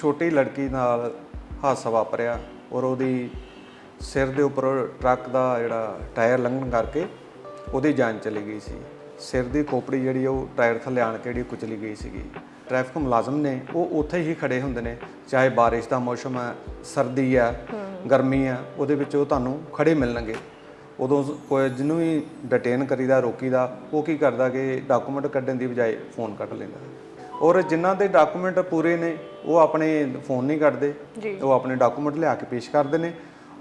ਛੋਟੀ ਲੜਕੀ ਨਾਲ ਹਾਦਸਾ ਵਾਪਰਿਆ ਔਰ ਉਹਦੀ ਸਿਰ ਦੇ ਉੱਪਰ ਟਰੱਕ ਦਾ ਜਿਹੜਾ ਟਾਇਰ ਲੰਘਣ ਕਰਕੇ ਉਹਦੀ ਜਾਨ ਚਲੀ ਗਈ ਸੀ। ਸਿਰ ਦੀ ਖੋਪੜੀ ਜਿਹੜੀ ਉਹ ਟਾਇਰ ਥੱਲੇ ਆਣ ਕੇ ਜਿਹੜੀ ਕੁਚਲੀ ਗਈ ਸੀਗੀ। ਟ੍ਰੈਫਿਕ ਮੁਲਾਜ਼ਮ ਨੇ ਉਹ ਉੱਥੇ ਹੀ ਖੜੇ ਹੁੰਦੇ ਨੇ ਚਾਹੇ ਬਾਰਿਸ਼ ਦਾ ਮੌਸਮ ਹੈ ਸਰਦੀ ਹੈ। ਗਰਮੀ ਹੈ ਉਹਦੇ ਵਿੱਚ ਉਹ ਤੁਹਾਨੂੰ ਖੜੇ ਮਿਲਣਗੇ। ਉਦੋਂ ਕੋਈ ਜਿਹਨੂੰ ਵੀ ਡਿਟੇਨ ਕਰੀਦਾ ਰੋਕੀਦਾ ਉਹ ਕੀ ਕਰਦਾ ਕਿ ਡਾਕੂਮੈਂਟ ਕੱਢਣ ਦੀ ਬਜਾਏ ਫੋਨ ਕੱਢ ਲੈਂਦਾ। ਔਰ ਜਿਨ੍ਹਾਂ ਦੇ ਡਾਕੂਮੈਂਟ ਪੂਰੇ ਨੇ ਉਹ ਆਪਣੇ ਫੋਨ ਨਹੀਂ ਕੱਢਦੇ। ਉਹ ਆਪਣੇ ਡਾਕੂਮੈਂਟ ਲਿਆ ਕੇ ਪੇਸ਼ ਕਰਦੇ ਨੇ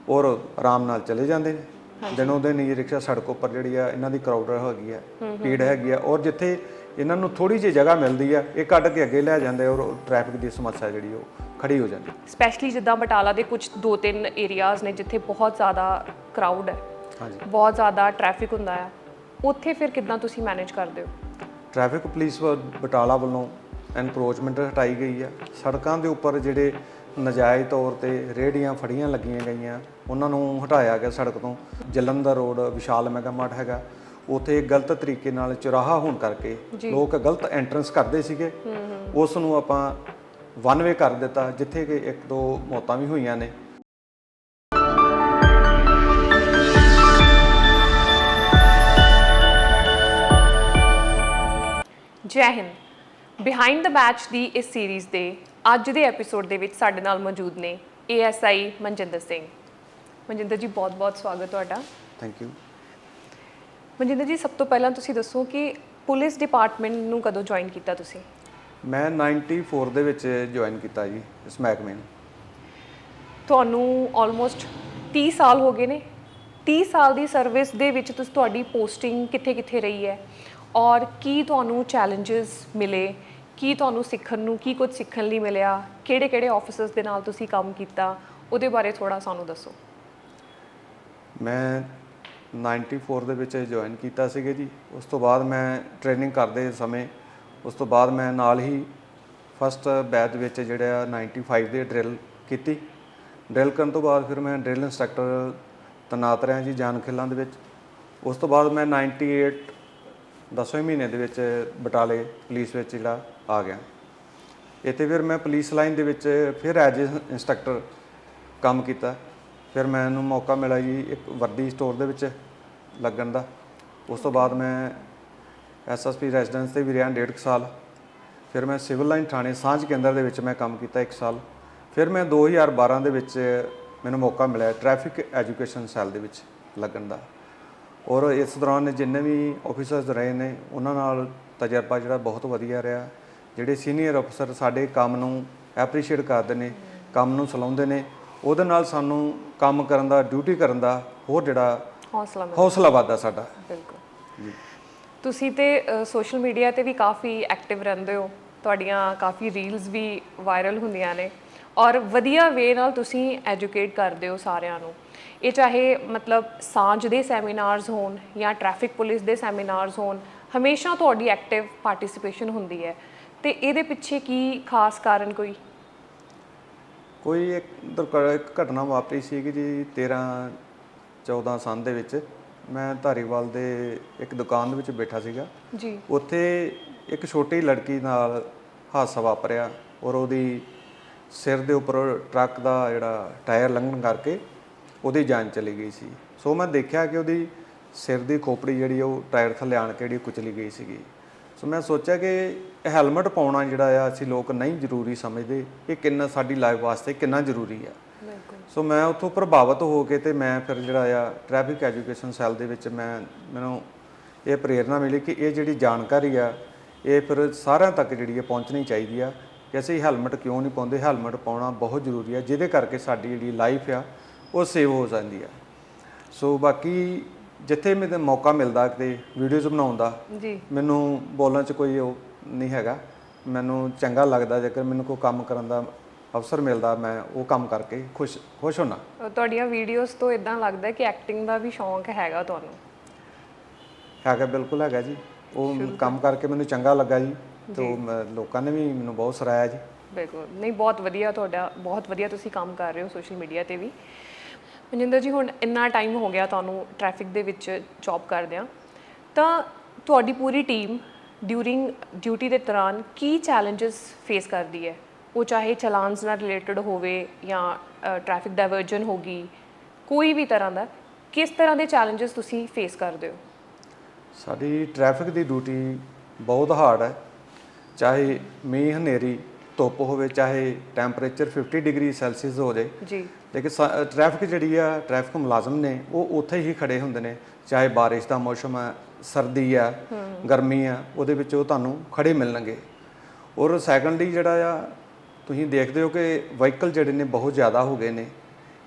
ਔਰ ਆਰਾਮ ਨਾਲ ਚਲੇ ਜਾਂਦੇ ਨੇ। ਦਿਨੋਂ ਦਿਨ ਇਹ ਰਿਕਸ਼ਾ ਸੜਕ ਉੱਪਰ ਜਿਹੜੀ ਆ ਇਹਨਾਂ ਦੀ ਕਰਾਊਡਰ ਹੈਗੀ ਆ ਭੀੜ ਹੈਗੀ ਆ ਔਰ ਜਿੱਥੇ ਇਹਨਾਂ ਨੂੰ ਥੋੜੀ ਜਿਹੀ ਜਗ੍ਹਾ ਮਿਲਦੀ ਆ ਇਹ ਕੱਢ ਕੇ ਅੱਗੇ ਲੈ ਜਾਂਦੇ ਔਰ ਟ੍ਰੈਫਿਕ ਦੀ ਸਮੱਸਿਆ ਜਿਹੜੀ ਉਹ ਖੜੀ ਹੋ ਜਾਂਦੀ। ਸਪੈਸ਼ਲੀ ਜਿੱਦਾਂ ਬਟਾਲਾ ਦੇ ਕੁਝ ਦੋ ਤਿੰਨ ਏਰੀਆਜ਼ ਨੇ ਜਿੱਥੇ ਬਹੁਤ ਜ਼ਿਆਦਾ ਕਰਾਊਡ ਹੈ। ਹਾਂਜੀ। ਬਹੁਤ ਜ਼ਿਆਦਾ ਟ੍ਰੈਫਿਕ ਹੁੰਦਾ ਆ। ਉੱਥੇ ਫਿਰ ਕਿੱਦਾਂ ਤੁਸੀਂ ਮੈਨੇਜ ਕਰਦੇ ਹੋ? ਟ੍ਰੈਫਿਕ ਪੁਲਿਸ ਬਟਾਲਾ ਵੱਲੋਂ ਐਨਕਰੋਚਮੈਂਟ ਹਟਾਈ ਗਈ ਆ। ਸੜਕਾਂ ਦੇ ਉੱਪਰ ਜਿਹੜੇ ਨਜਾਇਜ਼ ਤੌਰ ਤੇ ਰੇਹੜੀਆਂ ਫੜੀਆਂ ਲੱਗੀਆਂ ਗਈਆਂ ਉਹਨਾਂ ਨੂੰ ਹਟਾਇਆ ਗਿਆ ਸੜਕ ਤੋਂ। Jalandhar road Vishal Mega Mart ਹੈਗਾ। ਉਥੇ ਗਲਤ ਤਰੀਕੇ ਨਾਲ ਚੁਰਾਹਾ ਹੋਣ ਕਰਕੇ ਲੋਕ ਗਲਤ ਐਂਟਰੈਂਸ ਕਰਦੇ ਸੀਗੇ। ਉਸ ਨੂੰ ਆਪਾਂ ਵਨ ਵੇ ਕਰ ਦਿੱਤਾ ਜਿੱਥੇ ਕਿ ਇੱਕ ਦੋ ਮੌਤਾਂ ਵੀ ਹੋਈਆਂ ਨੇ। Jai Hind. Behind the batch ਦੀ ਇਸ ਸੀਰੀਜ਼ ਦੇ ਅੱਜ ਦੇ ਐਪੀਸੋਡ ਦੇ ਵਿੱਚ ਸਾਡੇ ਨਾਲ ਮੌਜੂਦ ਨੇ ਏਐਸਆਈ ਮਨਜਿੰਦਰ ਸਿੰਘ। ਮਨਜਿੰਦਰ ਜੀ ਬਹੁਤ-ਬਹੁਤ ਸਵਾਗਤ ਤੁਹਾਡਾ। ਥੈਂਕ ਯੂ ਮਨਜਿੰਦਰ ਜੀ ਸਭ ਤੋਂ ਪਹਿਲਾਂ ਤੁਸੀਂ ਦੱਸੋ ਕਿ ਪੁਲਿਸ ਡਿਪਾਰਟਮੈਂਟ ਨੂੰ ਕਦੋਂ ਜੁਆਇਨ ਕੀਤਾ ਤੁਸੀਂ? ਮੈਂ 94 ਦੇ ਵਿੱਚ ਜੁਆਇਨ ਕੀਤਾ ਜੀ ਇਸ ਮਹਿਕਮੇ ਨੂੰ। ਤੁਹਾਨੂੰ ਆਲਮੋਸਟ 30 ਸਾਲ ਹੋ ਗਏ ਨੇ। 30 ਸਾਲ ਦੀ ਸਰਵਿਸ ਦੇ ਵਿੱਚ ਤੁਸੀਂ ਤੁਹਾਡੀ ਪੋਸਟਿੰਗ ਕਿੱਥੇ-ਕਿੱਥੇ ਰਹੀ ਹੈ? ਔਰ ਕੀ ਤੁਹਾਨੂੰ ਚੈਲੰਜਸ ਮਿਲੇ? ਕੀ ਤੁਹਾਨੂੰ ਸਿੱਖਣ ਨੂੰ, ਕੀ ਕੁਝ ਸਿੱਖਣ ਲਈ ਮਿਲਿਆ? ਕਿਹੜੇ-ਕਿਹੜੇ ਆਫਿਸਰਸ ਦੇ ਨਾਲ ਤੁਸੀਂ ਕੰਮ ਕੀਤਾ? ਉਹਦੇ ਬਾਰੇ ਥੋੜਾ ਸਾਨੂੰ ਦੱਸੋ। ਮੈਂ 94 ਦੇ ਵਿੱਚ ਜੁਆਇਨ ਕੀਤਾ ਸੀਗਾ ਜੀ। ਉਸ ਤੋਂ ਬਾਅਦ ਮੈਂ ਟ੍ਰੇਨਿੰਗ ਕਰਦੇ ਸਮੇਂ, ਉਸ ਤੋਂ ਬਾਅਦ ਮੈਂ ਨਾਲ ਹੀ ਫਸਟ ਬੈਚ ਵਿੱਚ ਜਿਹੜਾ 95 ਦੇ ਡਰਿਲ ਕੀਤੀ। ਡਰਿਲ ਕਰਨ ਤੋਂ ਬਾਅਦ ਫਿਰ ਮੈਂ ਡਰਿਲ ਇੰਸਟ੍ਰਕਟਰ ਤੈਨਾਤ ਰਿਹਾ ਜੀ ਜਾਨ ਖਿਲਾਂ ਦੇ ਵਿੱਚ। ਉਸ ਤੋਂ ਬਾਅਦ ਮੈਂ 98 ਦਸਵੇਂ ਮਹੀਨੇ ਦੇ ਵਿੱਚ ਬਟਾਲੇ ਪੁਲਿਸ ਵਿੱਚ ਜਿਹੜਾ ਆ ਗਿਆ। ਇੱਥੇ ਫਿਰ ਮੈਂ ਪੁਲਿਸ ਲਾਈਨ ਦੇ ਵਿੱਚ ਫਿਰ ਐਜ ਇੰਸਟ੍ਰਕਟਰ ਕੰਮ ਕੀਤਾ। ਫਿਰ ਮੈਨੂੰ ਮੌਕਾ ਮਿਲਿਆ ਜੀ ਇੱਕ ਵਰਦੀ ਸਟੋਰ ਦੇ ਵਿੱਚ ਲੱਗਣ ਦਾ। ਉਸ ਤੋਂ ਬਾਅਦ ਮੈਂ ਐਸਐਸਪੀ ਰੈਜ਼ੀਡੈਂਸ ਤੇ ਵੀ ਰਿਹਾ ਡੇਢ ਕੁ ਸਾਲ। ਫਿਰ ਮੈਂ ਸਿਵਲ ਲਾਈਨ ਥਾਣੇ ਸਾਂਝ ਕੇਂਦਰ ਦੇ ਵਿੱਚ ਮੈਂ ਕੰਮ ਕੀਤਾ 1 ਸਾਲ। ਫਿਰ ਮੈਂ 2012 ਦੇ ਵਿੱਚ ਮੈਨੂੰ ਮੌਕਾ ਮਿਲਿਆ ਟ੍ਰੈਫਿਕ ਐਜੂਕੇਸ਼ਨ ਸੈੱਲ ਦੇ ਵਿੱਚ ਲੱਗਣ ਦਾ। ਔਰ ਇਸ ਦੌਰਾਨ ਜਿੰਨੇ ਵੀ ਆਫੀਸਰਸ ਰਹੇ ਨੇ ਉਹਨਾਂ ਨਾਲ ਤਜਰਬਾ ਜਿਹੜਾ ਬਹੁਤ ਵਧੀਆ ਰਿਹਾ। ਜਿਹੜੇ ਸੀਨੀਅਰ ਅਫਸਰ ਸਾਡੇ ਕੰਮ ਨੂੰ ਐਪਰੀਸ਼ੀਏਟ ਕਰਦੇ ਨੇ ਕੰਮ ਨੂੰ ਸਲਾਉਂਦੇ ਨੇ ਉਹਦੇ ਨਾਲ ਸਾਨੂੰ ਕੰਮ ਕਰਨ ਦਾ ਡਿਊਟੀ ਕਰਨ ਦਾ ਹੋਰ ਜਿਹੜਾ ਹੌਸਲਾ ਹੌਸਲਾ ਵੱਧਦਾ ਸਾਡਾ। ਬਿਲਕੁਲ। ਤੁਸੀਂ ਤੇ ਸੋਸ਼ਲ ਮੀਡੀਆ ਤੇ ਵੀ ਕਾਫੀ ਐਕਟਿਵ ਰਹਿੰਦੇ ਹੋ। ਤੁਹਾਡੀਆਂ ਕਾਫੀ ਰੀਲਸ ਵੀ ਵਾਇਰਲ ਹੁੰਦੀਆਂ ਨੇ। ਔਰ ਵਧੀਆ ਵੇ ਨਾਲ ਤੁਸੀਂ ਐਜੂਕੇਟ ਕਰਦੇ ਹੋ ਸਾਰਿਆਂ ਨੂੰ। ਇਹ ਚਾਹੇ ਮਤਲਬ ਸਾਂਝ ਦੇ ਸੈਮੀਨਾਰਸ ਹੋਣ ਜਾਂ ਟ੍ਰੈਫਿਕ ਪੁਲਿਸ ਦੇ ਸੈਮੀਨਾਰਸ ਹੋਣ ਹਮੇਸ਼ਾ ਤੁਹਾਡੀ ਐਕਟਿਵ ਪਾਰਟਿਸਿਪੇਸ਼ਨ ਹੁੰਦੀ ਹੈ। ਤੇ ਇਹਦੇ ਪਿੱਛੇ ਕੀ ਖਾਸ ਕਾਰਨ ਕੋਈ? ਕੋਈ ਇੱਕ ਘਟਨਾ ਵਾਪਰੀ ਸੀ ਕਿ ਜੀ 13 14 ਸੰਨ ਦੇ ਵਿੱਚ। ਮੈਂ ਧਾਰੀਵਾਲ ਦੇ ਇੱਕ ਦੁਕਾਨ ਦੇ ਵਿੱਚ ਬੈਠਾ ਸੀਗਾ। ਜੀ। ਉੱਥੇ ਇੱਕ ਛੋਟੀ ਲੜਕੀ ਨਾਲ ਹਾਦਸਾ ਵਾਪਰਿਆ ਔਰ ਉਹਦੀ ਸਿਰ ਦੇ ਉੱਪਰ ਟਰੱਕ ਦਾ ਜਿਹੜਾ ਟਾਇਰ ਲੰਘਣ ਕਰਕੇ ਉਹਦੀ ਜਾਨ ਚਲੀ ਗਈ ਸੀ। ਸੋ ਮੈਂ ਦੇਖਿਆ ਕਿ ਉਹਦੀ ਸਿਰ ਦੀ ਖੋਪੜੀ ਜਿਹੜੀ ਉਹ ਟਾਇਰ ਥੱਲੇ ਆਣ ਕੇ ਜਿਹੜੀ ਕੁਚਲੀ ਗਈ ਸੀਗੀ। ਸੋ ਮੈਂ ਸੋਚਿਆ ਕਿ ਹੈਲਮਟ ਪਾਉਣਾ ਜਿਹੜਾ ਆ ਅਸੀਂ ਲੋਕ ਨਹੀਂ ਜ਼ਰੂਰੀ ਸਮਝਦੇ। ਇਹ ਕਿੰਨਾ ਸਾਡੀ ਲਾਈਫ ਵਾਸਤੇ ਕਿੰਨਾ ਜ਼ਰੂਰੀ ਆ। ਸੋ ਮੈਂ ਉੱਥੋਂ ਪ੍ਰਭਾਵਿਤ ਹੋ ਕੇ ਤੇ ਮੈਂ ਫਿਰ ਜਿਹੜਾ ਆ ਟ੍ਰੈਫਿਕ ਐਜੂਕੇਸ਼ਨ ਸੈੱਲ ਦੇ ਵਿੱਚ ਮੈਂ ਮੈਨੂੰ ਇਹ ਪ੍ਰੇਰਣਾ ਮਿਲੀ ਕਿ ਇਹ ਜਿਹੜੀ ਜਾਣਕਾਰੀ ਆ ਇਹ ਫਿਰ ਸਾਰਿਆਂ ਤੱਕ ਜਿਹੜੀ ਹੈ ਪਹੁੰਚਣੀ ਚਾਹੀਦੀ ਆ ਕਿ ਅਸੀਂ ਹੈਲਮਟ ਕਿਉਂ ਨਹੀਂ ਪਾਉਂਦੇ? ਹੈਲਮਟ ਪਾਉਣਾ ਬਹੁਤ ਜ਼ਰੂਰੀ ਆ ਜਿਹਦੇ ਕਰਕੇ ਸਾਡੀ ਜਿਹੜੀ ਲਾਈਫ ਆ ਉਹ ਸੇਵ ਹੋ ਜਾਂਦੀ ਆ। ਸੋ ਬਾਕੀ ਜਿੱਥੇ ਮੈਨੂੰ ਮੌਕਾ ਮਿਲਦਾ ਕਿਤੇ ਵੀਡੀਓਜ਼ ਬਣਾਉਣ ਦਾ ਜੀ। ਮੈਨੂੰ ਬੋਲਣ 'ਚ ਕੋਈ ਉਹ ਨਹੀਂ ਹੈਗਾ। ਮੈਨੂੰ ਚੰਗਾ ਲੱਗਦਾ ਜੇਕਰ ਮੈਨੂੰ ਕੋਈ ਕੰਮ ਕਰਨ ਦਾ ਅਵਸਰ ਮਿਲਦਾ ਮੈਂ ਉਹ ਕੰਮ ਕਰਕੇ ਖੁਸ਼ ਖੁਸ਼ ਹੁੰਨਾ। ਤੁਹਾਡੀਆਂ ਵੀਡੀਓਜ਼ ਤੋਂ ਇਦਾਂ ਲੱਗਦਾ ਕਿ ਐਕਟਿੰਗ ਦਾ ਵੀ ਸ਼ੌਂਕ ਹੈਗਾ ਤੁਹਾਨੂੰ? ਹੈਗਾ ਬਿਲਕੁਲ ਹੈਗਾ ਜੀ। ਉਹ ਕੰਮ ਕਰਕੇ ਮੈਨੂੰ ਚੰਗਾ ਲੱਗਾ ਜੀ। ਤੇ ਲੋਕਾਂ ਨੇ ਵੀ ਮੈਨੂੰ ਬਹੁਤ ਸਰਾਇਆ ਜੀ। ਬਿਲਕੁਲ। ਨਹੀਂ ਬਹੁਤ ਵਧੀਆ ਤੁਹਾਡਾ ਬਹੁਤ ਵਧੀਆ ਤੁਸੀਂ ਕੰਮ ਕਰ ਰਹੇ ਹੋ ਸੋਸ਼ਲ ਮੀਡੀਆ ਤੇ ਵੀ। ਮਨਿੰਦਰ ਜੀ, ਹੁਣ ਇੰਨਾ ਟਾਈਮ ਹੋ ਗਿਆ ਤੁਹਾਨੂੰ ਟ੍ਰੈਫਿਕ ਦੇ ਵਿੱਚ ਜੌਬ ਕਰਦਿਆਂ, ਤਾਂ ਤੁਹਾਡੀ ਪੂਰੀ ਟੀਮ ਡਿਊਰਿੰਗ ਡਿਊਟੀ ਦੇ ਦੌਰਾਨ ਕੀ ਚੈਲੰਜਸ ਫੇਸ ਕਰਦੀ ਹੈ? ਉਹ ਚਾਹੇ ਚਲਾਨਸ ਨਾਲ ਰਿਲੇਟਡ ਹੋਵੇ ਜਾਂ ਟ੍ਰੈਫਿਕ ਡਾਇਵਰਜਨ ਹੋਗੀ ਕੋਈ ਵੀ ਤਰ੍ਹਾਂ ਦਾ, ਕਿਸ ਤਰ੍ਹਾਂ ਦੇ ਚੈਲੰਜਸ ਤੁਸੀਂ ਫੇਸ ਕਰਦੇ ਹੋ? ਸਾਡੀ ਟ੍ਰੈਫਿਕ ਦੀ ਡਿਊਟੀ ਬਹੁਤ ਹਾਰਡ ਹੈ। ਚਾਹੇ ਮੀਂਹ ਹਨੇਰੀ ਧੁੱਪ ਹੋਵੇ ਚਾਹੇ ਟੈਂਪਰੇਚਰ 50 ਡਿਗਰੀ ਸੈਲਸੀਅਸ ਹੋ ਜਾਏ ਜੀ। ਲੇਕਿਨ ਟ੍ਰੈਫਿਕ ਜਿਹੜੀ ਆ ਟ੍ਰੈਫਿਕ ਮੁਲਾਜ਼ਮ ਨੇ ਉਹ ਉੱਥੇ ਹੀ ਖੜੇ ਹੁੰਦੇ ਨੇ। ਚਾਹੇ ਬਾਰਿਸ਼ ਦਾ ਮੌਸਮ ਹੈ ਸਰਦੀ ਆ ਗਰਮੀ ਆ ਉਹਦੇ ਵਿੱਚ ਉਹ ਤੁਹਾਨੂੰ ਖੜੇ ਮਿਲਣਗੇ। ਔਰ ਸੈਕੰਡਲੀ ਜਿਹੜਾ ਆ ਤੁਸੀਂ ਦੇਖਦੇ ਹੋ ਕਿ ਵਹੀਕਲ ਜਿਹੜੇ ਨੇ ਬਹੁਤ ਜ਼ਿਆਦਾ ਹੋ ਗਏ ਨੇ।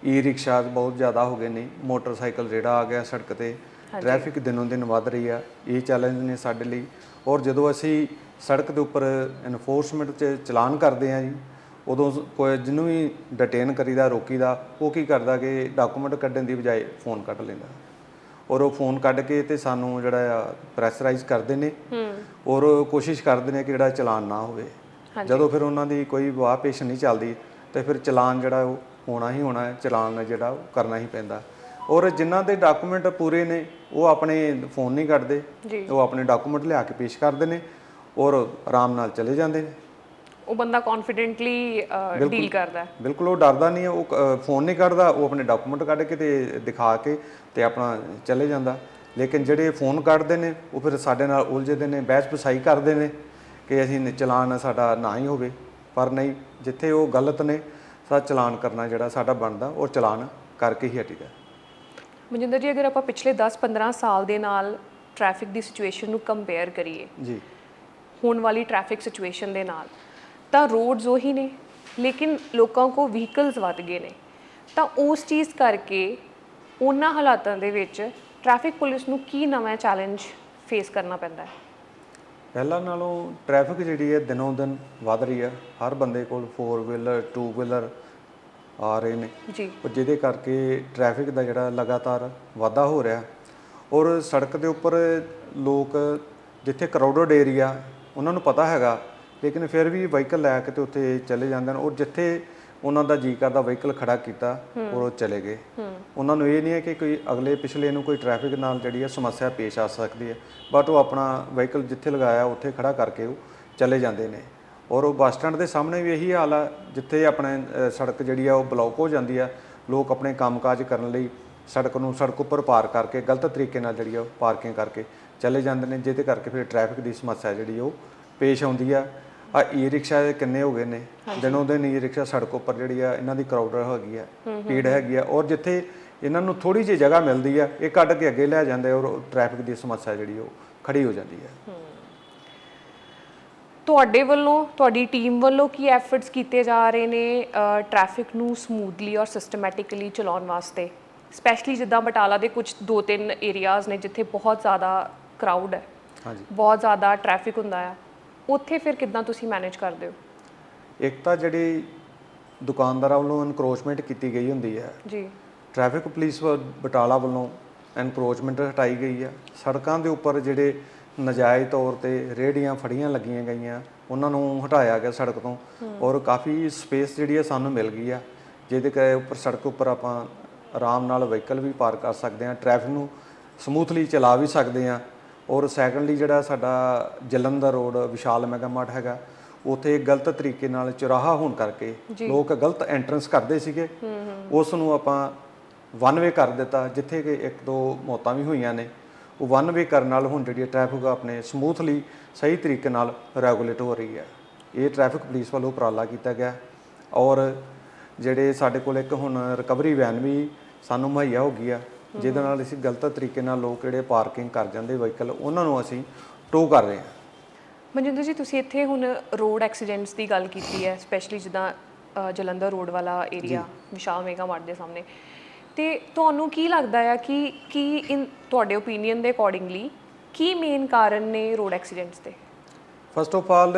ਈ ਰਿਕਸ਼ਾ ਬਹੁਤ ਜ਼ਿਆਦਾ ਹੋ ਗਏ ਨੇ। ਮੋਟਰਸਾਈਕਲ ਜਿਹੜਾ ਆ ਗਿਆ ਸੜਕ ਤੇ। ਟ੍ਰੈਫਿਕ ਦਿਨੋਂ ਦਿਨ ਵੱਧ ਰਹੀ ਆ। ਇਹ ਚੈਲੰਜ ਨੇ ਸਾਡੇ ਲਈ। ਔਰ ਜਦੋਂ ਅਸੀਂ ਸੜਕ ਦੇ ਉੱਪਰ ਐਨਫੋਰਸਮੈਂਟ 'ਚ ਚਲਾਨ ਕਰਦੇ ਆ ਜੀ ਉਦੋਂ ਕੋਈ ਜਿਹਨੂੰ ਵੀ ਡਿਟੇਨ ਕਰੀਦਾ ਰੋਕੀਦਾ ਉਹ ਕੀ ਕਰਦਾ ਕਿ ਡਾਕੂਮੈਂਟ ਕੱਢਣ ਦੀ ਬਜਾਏ ਫੋਨ ਕੱਢ ਲੈਂਦਾ। ਔਰ ਉਹ ਫੋਨ ਕੱਢ ਕੇ ਤੇ ਸਾਨੂੰ ਜਿਹੜਾ ਆ ਪ੍ਰੈਸ਼ਰਾਈਜ਼ ਕਰਦੇ ਨੇ ਔਰ ਕੋਸ਼ਿਸ਼ ਕਰਦੇ ਨੇ ਕਿ ਜਿਹੜਾ ਚਲਾਨ ਨਾ ਹੋਵੇ। ਜਦੋਂ ਫਿਰ ਉਹਨਾਂ ਦੀ ਕੋਈ ਵਾਹ ਪੇਸ਼ ਨਹੀਂ ਚੱਲਦੀ ਤੇ ਫਿਰ ਚਲਾਨ ਜਿਹੜਾ ਉਹ ਹੋਣਾ ਹੀ ਹੋਣਾ ਹੈ ਚਲਾਨ ਜਿਹੜਾ ਉਹ ਕਰਨਾ ਹੀ ਪੈਂਦਾ। ਔਰ ਜਿਨ੍ਹਾਂ ਦੇ ਡਾਕੂਮੈਂਟ ਪੂਰੇ ਨੇ ਉਹ ਆਪਣੇ ਫੋਨ ਨਹੀਂ ਕੱਢਦੇ। ਜੀ। ਉਹ ਆਪਣੇ ਡਾਕੂਮੈਂਟ ਲਿਆ ਕੇ ਪੇਸ਼ ਕਰਦੇ ਨੇ ਔਰ ਆਰਾਮ ਨਾਲ ਚਲੇ ਜਾਂਦੇ ਨੇ। ਉਹ ਬੰਦਾ ਕੌਨਫੀਡੈਂਟਲੀ ਡੀਲ ਕਰਦਾ ਬਿਲਕੁਲ ਉਹ ਡਰਦਾ ਨਹੀਂ ਉਹ ਫੋਨ ਨਹੀਂ ਕੱਢਦਾ ਉਹ ਆਪਣੇ ਡਾਕੂਮੈਂਟ ਕੱਢ ਕੇ ਤੇ ਦਿਖਾ ਕੇ ਤੇ ਆਪਣਾ ਚਲੇ ਜਾਂਦਾ। ਲੇਕਿਨ ਜਿਹੜੇ ਫੋਨ ਕੱਢਦੇ ਨੇ ਉਹ ਫਿਰ ਸਾਡੇ ਨਾਲ ਉਲਝਦੇ ਨੇ ਬਹਿਸ ਬਸਾਈ ਕਰਦੇ ਨੇ ਕਿ ਅਸੀਂ ਚਲਾਨ ਸਾਡਾ ਨਾ ਹੀ ਹੋਵੇ। ਪਰ ਨਹੀਂ ਜਿੱਥੇ ਉਹ ਗਲਤ ਨੇ ਸਾ ਚਲਾਨ ਕਰਨਾ ਜਿਹੜਾ ਸਾਡਾ ਬਣਦਾ ਉਹ ਚਲਾਨ ਕਰਕੇ ਹੀ ਹਟੀਦਾ ਮਨਜਿੰਦਰ ਜੀ ਅਗਰ ਆਪਾਂ ਪਿਛਲੇ 10-15 ਸਾਲ ਦੇ ਨਾਲ ਟ੍ਰੈਫਿਕ ਦੀ ਸਿਚੁਏਸ਼ਨ ਨੂੰ ਕੰਪੇਅਰ ਕਰੀਏ ਜੀ। ਹੋਣ ਵਾਲੀ ਟ੍ਰੈਫਿਕ ਸਿਚੁਏਸ਼ਨ ਦੇ ਨਾਲ ਤਾਂ ਰੋਡਸ ਉਹੀ ਨੇ ਲੇਕਿਨ ਲੋਕਾਂ ਕੋ ਵਹੀਕਲਸ ਵੱਧ ਗਏ ਨੇ। ਤਾਂ ਉਸ ਚੀਜ਼ ਕਰਕੇ ਉਹਨਾਂ ਹਾਲਾਤਾਂ ਦੇ ਵਿੱਚ ਟ੍ਰੈਫਿਕ ਪੁਲਿਸ ਨੂੰ ਕੀ ਨਵਾਂ ਚੈਲੰਜ ਫੇਸ ਕਰਨਾ ਪੈਂਦਾ ਹੈ? ਪਹਿਲਾਂ ਨਾਲੋਂ ਟ੍ਰੈਫਿਕ ਜਿਹੜੀ ਹੈ ਦਿਨੋਂ ਦਿਨ ਵੱਧ ਰਹੀ ਹੈ। ਹਰ ਬੰਦੇ ਕੋਲ 4 ਵੀਲਰ 2 ਵੀਲਰ ਆ ਰਹੇ ਨੇ। ਜੀ। ਉਹ ਜਿਹਦੇ ਕਰਕੇ ਟ੍ਰੈਫਿਕ ਦਾ ਜਿਹੜਾ ਲਗਾਤਾਰ ਵਾਧਾ ਹੋ ਰਿਹਾ। ਔਰ ਸੜਕ ਦੇ ਉੱਪਰ ਲੋਕ ਜਿੱਥੇ ਕਰਾਊਡਡ ਏਰੀਆ ਉਹਨਾਂ ਨੂੰ ਪਤਾ ਹੈਗਾ ਲੇਕਿਨ ਫਿਰ ਵੀ ਵਹੀਕਲ ਲੈ ਕੇ ਤੇ ਉੱਥੇ ਚਲੇ ਜਾਂਦੇ ਨੇ। ਔਰ ਜਿੱਥੇ ਉਹਨਾਂ ਦਾ ਜੀ ਕਰਦਾ ਵਹੀਕਲ ਖੜਾ ਕੀਤਾ ਔਰ ਉਹ ਚਲੇ ਗਏ। ਉਹਨਾਂ ਨੂੰ ਇਹ ਨਹੀਂ ਹੈ ਕਿ ਕੋਈ ਅਗਲੇ ਪਿਛਲੇ ਨੂੰ ਕੋਈ ਟ੍ਰੈਫਿਕ ਨਾਲ ਜਿਹੜੀ ਹੈ ਸਮੱਸਿਆ ਪੇਸ਼ ਆ ਸਕਦੀ ਹੈ ਬਟ ਉਹ ਆਪਣਾ ਵਹੀਕਲ ਜਿੱਥੇ ਲਗਾਇਆ ਉੱਥੇ ਖੜਾ ਕਰਕੇ ਉਹ ਚਲੇ ਜਾਂਦੇ ਨੇ। ਔਰ ਉਹ ਬੱਸ ਸਟੈਂਡ ਦੇ ਸਾਹਮਣੇ ਵੀ ਇਹੀ ਹਾਲ ਆ ਜਿੱਥੇ ਆਪਣੇ ਸੜਕ ਜਿਹੜੀ ਆ ਉਹ ਬਲੌਕ ਹੋ ਜਾਂਦੀ ਆ। ਲੋਕ ਆਪਣੇ ਕੰਮਕਾਜ ਕਰਨ ਲਈ ਸੜਕ ਨੂੰ ਸੜਕ ਉੱਪਰ ਪਾਰ ਕਰਕੇ ਗਲਤ ਤਰੀਕੇ ਨਾਲ ਜਿਹੜੀ ਆ ਉਹ ਪਾਰਕਿੰਗ ਕਰਕੇ ਚਲੇ ਜਾਂਦੇ ਨੇ ਜਿਹਦੇ ਕਰਕੇ ਫਿਰ ਟ੍ਰੈਫਿਕ ਦੀ ਸਮੱਸਿਆ ਜਿਹੜੀ ਉਹ ਪੇਸ਼ ਆਉਂਦੀ ਆ। ਆ ਈ ਰਿਕਸ਼ਾ ਦੇ ਕਿੰਨੇ ਹੋ ਗਏ ਨੇ? ਦਿਨੋਂ ਦਿਨ ਈ ਰਿਕਸ਼ਾ ਸੜਕ ਉੱਪਰ ਜਿਹੜੀ ਆ ਇਹਨਾਂ ਦੀ ਕਰਾਊਡ ਹੈਗੀ ਆ ਭੀੜ ਹੈਗੀ ਆ। ਔਰ ਜਿੱਥੇ ਇਹਨਾਂ ਨੂੰ ਥੋੜੀ ਜਿਹੀ ਜਗ੍ਹਾ ਮਿਲਦੀ ਆ ਇਹ ਕੱਢ ਕੇ ਅੱਗੇ ਲੈ ਜਾਂਦੇ ਔਰ ਟ੍ਰੈਫਿਕ ਦੀ ਸਮੱਸਿਆ ਜਿਹੜੀ ਉਹ ਖੜੀ ਹੋ ਜਾਂਦੀ ਆ। ਤੁਹਾਡੇ ਵੱਲੋਂ ਤੁਹਾਡੀ ਟੀਮ ਵੱਲੋਂ ਕੀ ਐਫਰਟਸ ਕੀਤੇ ਜਾ ਰਹੇ ਨੇ ਟ੍ਰੈਫਿਕ ਨੂੰ ਸਮੂਥਲੀ ਔਰ ਸਿਸਟਮੈਟਿਕਲੀ ਚਲਾਉਣ ਵਾਸਤੇ? ਸਪੈਸ਼ਲੀ ਜਿੱਦਾਂ ਬਟਾਲਾ ਦੇ ਕੁਝ ਦੋ ਤਿੰਨ ਏਰੀਆਜ਼ ਨੇ ਜਿੱਥੇ ਬਹੁਤ ਜ਼ਿਆਦਾ ਕਰਾਊਡ ਹੈ। ਹਾਂਜੀ। ਬਹੁਤ ਜ਼ਿਆਦਾ ਟ੍ਰੈਫਿਕ ਹੁੰਦਾ ਆ। ਉੱਥੇ ਫਿਰ ਕਿੱਦਾਂ ਤੁਸੀਂ ਮੈਨੇਜ ਕਰਦੇ ਹੋ? ਇੱਕ ਤਾਂ ਜਿਹੜੀ ਦੁਕਾਨਦਾਰਾਂ ਵੱਲੋਂ ਇਨਕਰੋਚਮੈਂਟ ਕੀਤੀ ਗਈ ਹੁੰਦੀ ਹੈ। ਜੀ। ਟ੍ਰੈਫਿਕ ਪੁਲਿਸ ਬਟਾਲਾ ਵੱਲੋਂ ਐਨਕਰੋਚਮੈਂਟ ਹਟਾਈ ਗਈ ਹੈ। ਸੜਕਾਂ ਦੇ ਉੱਪਰ ਜਿਹੜੇ ਨਜਾਇਜ਼ ਤੌਰ ਤੇ ਰੇਹੜੀਆਂ ਫੜੀਆਂ ਲੱਗੀਆਂ ਗਈਆਂ ਉਹਨਾਂ ਨੂੰ ਹਟਾਇਆ ਗਿਆ ਸੜਕ ਤੋਂ ਔਰ ਕਾਫੀ ਸਪੇਸ ਜਿਹੜੀ ਹੈ ਸਾਨੂੰ ਮਿਲ ਗਈ ਆ ਜਿਹਦੇ ਕੇ ਉੱਪਰ ਸੜਕ ਉੱਪਰ ਆਪਾਂ ਆਰਾਮ ਨਾਲ ਵਹੀਕਲ ਵੀ ਪਾਰ ਕਰ ਸਕਦੇ ਹਾਂ ਟ੍ਰੈਫਿਕ ਨੂੰ ਸਮੂਥਲੀ ਚਲਾ ਵੀ ਸਕਦੇ ਹਾਂ ਔਰ ਸੈਕੰਡਲੀ ਜਿਹੜਾ ਸਾਡਾ Jalandhar road Vishal Mega Mart ਹੈਗਾ ਉਥੇ ਗਲਤ ਤਰੀਕੇ ਨਾਲ ਚੁਰਾਹਾ ਹੋਣ ਕਰਕੇ ਲੋਕ ਗਲਤ ਐਂਟਰੈਂਸ ਕਰਦੇ ਸੀਗੇ। ਉਸ ਨੂੰ ਆਪਾਂ ਵਨ ਵੇ ਕਰ ਦਿੱਤਾ ਜਿੱਥੇ ਕਿ ਇੱਕ ਦੋ ਮੌਤਾਂ ਵੀ ਹੋਈਆਂ ਨੇ। ਉਹ ਵਨ ਵੇ ਕਰਨ ਨਾਲ ਹੁਣ ਜਿਹੜੀ ਟ੍ਰੈਫਿਕ ਆਪਣੇ ਸਮੂਥਲੀ ਸਹੀ ਤਰੀਕੇ ਨਾਲ ਰੈਗੂਲੇਟ ਹੋ ਰਹੀ ਹੈ। ਇਹ ਟ੍ਰੈਫਿਕ ਪੁਲਿਸ ਵੱਲੋਂ ਉਪਰਾਲਾ ਕੀਤਾ ਗਿਆ ਔਰ ਜਿਹੜੇ ਸਾਡੇ ਕੋਲ ਇੱਕ ਹੁਣ ਰਿਕਵਰੀ ਵੈਨ ਵੀ ਸਾਨੂੰ ਮੁਹੱਈਆ ਹੋ ਗਈ ਆ ਜਿਹਦੇ ਨਾਲ ਅਸੀਂ ਗਲਤ ਤਰੀਕੇ ਨਾਲ ਲੋਕ ਜਿਹੜੇ ਪਾਰਕਿੰਗ ਕਰ ਜਾਂਦੇ ਵਹੀਕਲ ਉਹਨਾਂ ਨੂੰ ਅਸੀਂ ਟੋ ਕਰ ਰਹੇ ਹਾਂ। ਮਨਜਿੰਦਰ ਜੀ ਤੁਸੀਂ ਇੱਥੇ ਹੁਣ ਰੋਡ ਐਕਸੀਡੈਂਟਸ ਦੀ ਗੱਲ ਕੀਤੀ ਹੈ ਸਪੈਸ਼ਲੀ ਜਿੱਦਾਂ ਜਲੰਧਰ ਰੋਡ ਵਾਲਾ ਏਰੀਆ ਵਿਸ਼ਾਲ ਮੇਗਾ ਮਾਰਟ ਦੇ ਸਾਹਮਣੇ। ਤੇ ਤੁਹਾਨੂੰ ਕੀ ਲੱਗਦਾ ਆ ਕਿ ਕੀ ਇਨ ਤੁਹਾਡੇ ਓਪੀਨੀਅਨ ਦੇ ਅਕੋਰਡਿੰਗਲੀ ਕੀ ਮੇਨ ਕਾਰਨ ਨੇ ਰੋਡ ਐਕਸੀਡੈਂਟਸ ਦੇ ਫਸਟ ਆਫ ਆਲ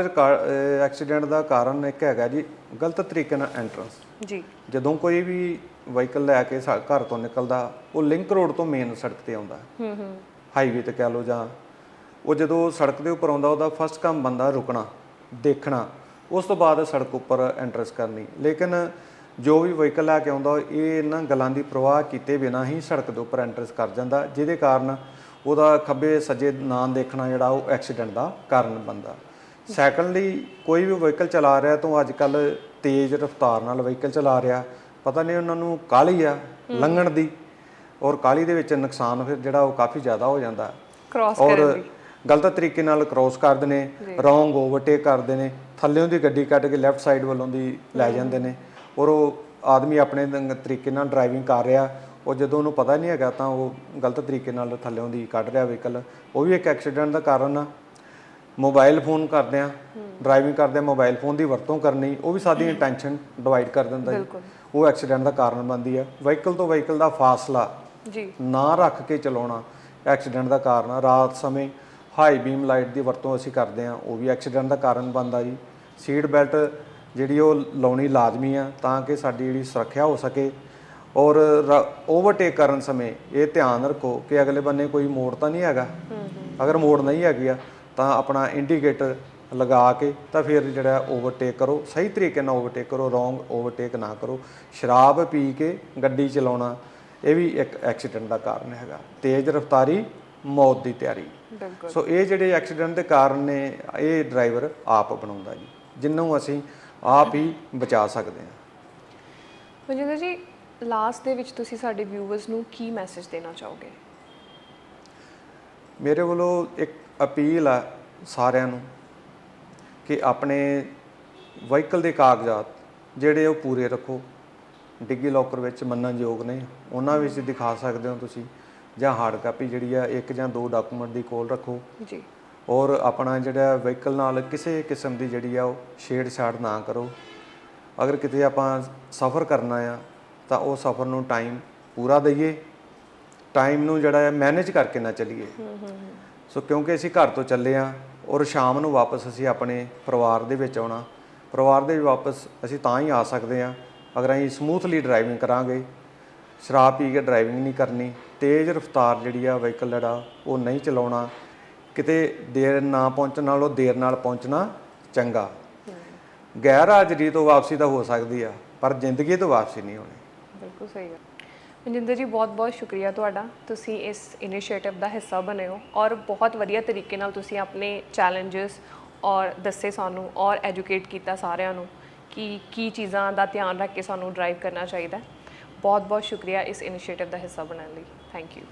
ਐਕਸੀਡੈਂਟ ਦਾ ਕਾਰਨ ਇੱਕ ਹੈਗਾ ਜੀ ਗਲਤ ਤਰੀਕੇ ਨਾਲ ਐਂਟਰੈਂਸ ਜੀ। ਜਦੋਂ ਕੋਈ ਵੀ ਵਹੀਕਲ ਲੈ ਕੇ ਘਰ ਤੋਂ ਨਿਕਲਦਾ ਉਹ ਲਿੰਕ ਰੋਡ ਤੋਂ ਮੇਨ ਸੜਕ ਤੇ ਆਉਂਦਾ। ਹੂੰ ਹੂੰ। ਹਾਈਵੇ ਤੇ ਕਹਿ ਲਓ ਜਾਂ ਉਹ ਜਦੋਂ ਸੜਕ ਦੇ ਉੱਪਰ ਆਉਂਦਾ ਉਹਦਾ ਫਸਟ ਕੰਮ ਬੰਦਾ ਰੁਕਣਾ ਦੇਖਣਾ ਉਸ ਤੋਂ ਬਾਅਦ ਸੜਕ ਉੱਪਰ ਐਂਟਰੈਂਸ ਕਰਨੀ। ਲੇਕਿਨ ਜੋ ਵੀ ਵਹੀਕਲ ਲੈ ਕੇ ਆਉਂਦਾ ਇਹ ਇਹਨਾਂ ਗੱਲਾਂ ਦੀ ਪ੍ਰਵਾਹ ਕੀਤੇ ਬਿਨਾਂ ਹੀ ਸੜਕ ਦੇ ਉੱਪਰ ਐਂਟਰੈਂਸ ਕਰ ਜਾਂਦਾ ਜਿਹਦੇ ਕਾਰਨ ਉਹਦਾ ਖੱਬੇ ਸੱਜੇ ਨਾ ਦੇਖਣਾ ਜਿਹੜਾ ਉਹ ਐਕਸੀਡੈਂਟ ਦਾ ਕਾਰਨ ਬਣਦਾ। ਸੈਕੰਡਲੀ ਕੋਈ ਵੀ ਵਹੀਕਲ ਚਲਾ ਰਿਹਾ ਤਾਂ ਅੱਜ ਕੱਲ ਤੇਜ਼ ਰਫ਼ਤਾਰ ਨਾਲ ਵਹੀਕਲ ਚਲਾ ਰਿਹਾ। ਪਤਾ ਨਹੀਂ ਉਹਨਾਂ ਨੂੰ ਕਾਹਲੀ ਆ ਲੰਘਣ ਦੀ ਔਰ ਕਾਹਲੀ ਦੇ ਵਿੱਚ ਨੁਕਸਾਨ ਫਿਰ ਜਿਹੜਾ ਉਹ ਕਾਫੀ ਜ਼ਿਆਦਾ ਹੋ ਜਾਂਦਾ। ਕ੍ਰਾਸ ਔਰ ਕਰਨ ਦੀ। ਗਲਤ ਤਰੀਕੇ ਨਾਲ ਕ੍ਰੋਸ ਕਰਦੇ ਨੇ ਰੋਂਗ ਓਵਰਟੇਕ ਕਰਦੇ ਨੇ ਥੱਲੇੋਂ ਦੀ ਗੱਡੀ ਕੱਢ ਕੇ ਲੈਫਟ ਸਾਈਡ ਵੱਲੋਂ ਦੀ ਲੈ ਜਾਂਦੇ ਨੇ। ਔਰ ਉਹ ਆਦਮੀ ਆਪਣੇ ਤਰੀਕੇ ਨਾਲ ਡਰਾਈਵਿੰਗ ਕਰ ਰਿਹਾ ਉਹ ਜਦੋਂ ਉਹਨੂੰ ਪਤਾ ਨਹੀਂ ਹੈਗਾ ਤਾਂ ਉਹ ਗਲਤ ਤਰੀਕੇ ਨਾਲ ਥੱਲੇੋਂ ਦੀ ਕੱਢ ਰਿਹਾ ਵਹੀਕਲ ਉਹ ਵੀ ਇੱਕ ਐਕਸੀਡੈਂਟ ਦਾ ਕਾਰਨ ਆ। ਮੋਬਾਈਲ ਫੋਨ ਕਰਦੇ ਆ ਡਰਾਈਵਿੰਗ ਕਰਦੇ ਆ ਮੋਬਾਈਲ ਫੋਨ ਦੀ ਵਰਤੋਂ ਕਰਨੀ ਉਹ ਵੀ ਸਾਡੀ ਇੰਟੈਂਸ਼ਨ ਡਿਵਾਈਡ ਕਰ ਦਿੰਦਾ ਜੀ। ਉਹ ਐਕਸੀਡੈਂਟ ਦਾ ਕਾਰਨ ਬਣਦੀ ਆ। ਵਹੀਕਲ ਤੋਂ ਵਹੀਕਲ ਦਾ ਫਾਸਲਾ ਜੀ। ਨਾ ਰੱਖ ਕੇ ਚਲਾਉਣਾ ਐਕਸੀਡੈਂਟ ਦਾ ਕਾਰਨ ਆ। ਰਾਤ ਸਮੇਂ ਹਾਈ ਬੀਮ ਲਾਈਟ ਦੀ ਵਰਤੋਂ ਅਸੀਂ ਕਰਦੇ ਆ ਉਹ ਵੀ ਐਕਸੀਡੈਂਟ ਦਾ ਕਾਰਨ ਬਣਦਾ ਜੀ। ਸੀਟ ਬੈਲਟ ਜਿਹੜੀ ਉਹ ਲਾਉਣੀ ਲਾਜ਼ਮੀ ਆ ਤਾਂ ਕਿ ਸਾਡੀ ਜਿਹੜੀ ਸੁਰੱਖਿਆ ਹੋ ਸਕੇ ਔਰ ਓਵਰਟੇਕ ਕਰਨ ਸਮੇਂ ਇਹ ਧਿਆਨ ਰੱਖੋ ਕਿ ਅਗਲੇ ਬੰਨੇ ਕੋਈ ਮੋੜ ਤਾਂ ਨਹੀਂ ਹੈਗਾ। ਅਗਰ ਮੋੜ ਨਹੀਂ ਹੈਗੀ ਆ ਤਾਂ ਆਪਣਾ ਇੰਡੀਕੇਟਰ ਲਗਾ ਕੇ ਤਾਂ ਫਿਰ ਜਿਹੜਾ ਓਵਰਟੇਕ ਕਰੋ ਸਹੀ ਤਰੀਕੇ ਨਾਲ ਓਵਰਟੇਕ ਕਰੋ ਰੋਂਗ ਓਵਰਟੇਕ ਨਾ ਕਰੋ। ਸ਼ਰਾਬ ਪੀ ਕੇ ਗੱਡੀ ਚਲਾਉਣਾ ਇਹ ਵੀ ਇੱਕ ਐਕਸੀਡੈਂਟ ਦਾ ਕਾਰਨ ਹੈਗਾ। ਤੇਜ਼ ਰਫ਼ਤਾਰੀ ਮੌਤ ਦੀ ਤਿਆਰੀ। ਸੋ ਇਹ ਜਿਹੜੇ ਐਕਸੀਡੈਂਟ ਦੇ ਕਾਰਨ ਨੇ ਇਹ ਡਰਾਈਵਰ ਆਪ ਬਣਾਉਂਦਾ ਜੀ। ਜਿੰਨੂੰ ਅਸੀਂ ਆਪ ਹੀ ਬਚਾ ਸਕਦੇ ਹਾਂ। ਮਨਜਿੰਦਰ ਜੀ ਲਾਸਟ ਦੇ ਵਿੱਚ ਤੁਸੀਂ ਸਾਡੇ ਵਿਊਅਰਸ ਨੂੰ ਕੀ ਮੈਸੇਜ ਦੇਣਾ ਚਾਹੋਗੇ? ਮੇਰੇ ਵੱਲੋਂ ਇੱਕ ਅਪੀਲ ਆ ਸਾਰਿਆਂ ਨੂੰ ਕਿ ਆਪਣੇ ਵਹੀਕਲ ਦੇ ਕਾਗਜ਼ਾਤ ਜਿਹੜੇ ਉਹ ਪੂਰੇ ਰੱਖੋ। ਡਿੱਗੀ ਲੋਕਰ ਵਿੱਚ ਮੰਨਣਯੋਗ ਨੇ। ਉਹਨਾਂ ਵਿੱਚ ਦਿਖਾ ਸਕਦੇ ਹੋ ਤੁਸੀਂ। ਜਾਂ ਹਾਰਡ ਕਾਪੀ ਜਿਹੜੀ ਆ ਇੱਕ ਜਾਂ ਦੋ ਡਾਕੂਮੈਂਟ ਦੀ ਕੋਲ ਰੱਖੋ। ਜੀ। ਔਰ ਆਪਣਾ ਜਿਹੜਾ ਵਹੀਕਲ ਨਾਲ ਕਿਸੇ ਕਿਸਮ ਦੀ ਜਿਹੜੀ ਆ ਉਹ ਛੇੜਛਾੜ ਨਾ ਕਰੋ। ਅਗਰ ਕਿਤੇ ਆਪਾਂ ਸਫ਼ਰ ਕਰਨਾ ਆ ਤਾਂ ਉਹ ਸਫ਼ਰ ਨੂੰ ਟਾਈਮ ਪੂਰਾ ਦਈਏ। ਟਾਈਮ ਨੂੰ ਜਿਹੜਾ ਹੈ ਮੈਨੇਜ ਕਰਕੇ ਨਾ ਚੱਲੀਏ। ਸੋ ਕਿਉਂਕਿ ਅਸੀਂ ਘਰ ਤੋਂ ਚੱਲੇ ਆ ਔਰ ਸ਼ਾਮ ਨੂੰ ਵਾਪਸ ਅਸੀਂ ਆਪਣੇ ਪਰਿਵਾਰ ਦੇ ਵਿੱਚ ਆਉਣਾ। ਪਰਿਵਾਰ ਦੇ ਵਿੱਚ ਵਾਪਸ ਅਸੀਂ ਤਾਂ ਹੀ ਆ ਸਕਦੇ ਆ। ਅਗਰ ਅਸੀਂ ਸਮੂਥਲੀ ਡਰਾਈਵਿੰਗ ਕਰਾਂਗੇ ਸ਼ਰਾਬ ਪੀ ਕੇ ਡਰਾਈਵਿੰਗ ਨਹੀਂ ਕਰਨੀ ਤੇਜ਼ ਰਫ਼ਤਾਰ ਜਿਹੜੀ ਆ ਵਹੀਕਲ ਜਿਹੜਾ ਉਹ ਨਹੀਂ ਚਲਾਉਣਾ। ਕਿਤੇ ਦੇਰ ਨਾ ਪਹੁੰਚਣ ਨਾਲੋਂ ਦੇਰ ਨਾਲ ਪਹੁੰਚਣਾ ਚੰਗਾ। ਗੈਰ ਹਾਜ਼ਰੀ ਤੋਂ ਵਾਪਸੀ ਤਾਂ ਹੋ ਸਕਦੀ ਆ ਪਰ ਜ਼ਿੰਦਗੀ ਤੋਂ ਵਾਪਸੀ ਨਹੀਂ ਹੋਣੀ। ਬਿਲਕੁਲ ਸਹੀ ਹੈ ਮਨਜਿੰਦਰ ਜੀ ਬਹੁਤ ਬਹੁਤ ਸ਼ੁਕਰੀਆ ਤੁਹਾਡਾ। ਤੁਸੀਂ ਇਸ ਇਨੀਸ਼ੀਏਟਿਵ ਦਾ ਹਿੱਸਾ ਬਣੇ ਹੋ ਔਰ ਬਹੁਤ ਵਧੀਆ ਤਰੀਕੇ ਨਾਲ ਤੁਸੀਂ ਆਪਣੇ ਚੈਲੰਜਸ ਔਰ ਦੱਸੇ ਸਾਨੂੰ ਔਰ ਐਜੂਕੇਟ ਕੀਤਾ ਸਾਰਿਆਂ ਨੂੰ ਕਿ ਕੀ ਚੀਜ਼ਾਂ ਦਾ ਧਿਆਨ ਰੱਖ ਕੇ ਸਾਨੂੰ ਡਰਾਈਵ ਕਰਨਾ ਚਾਹੀਦਾ ਹੈ। ਬਹੁਤ ਬਹੁਤ ਸ਼ੁਕਰੀਆ ਇਸ ਇਨੀਸ਼ੀਏਟਿਵ ਦਾ ਹਿੱਸਾ ਬਣਨ ਲਈ। Thank you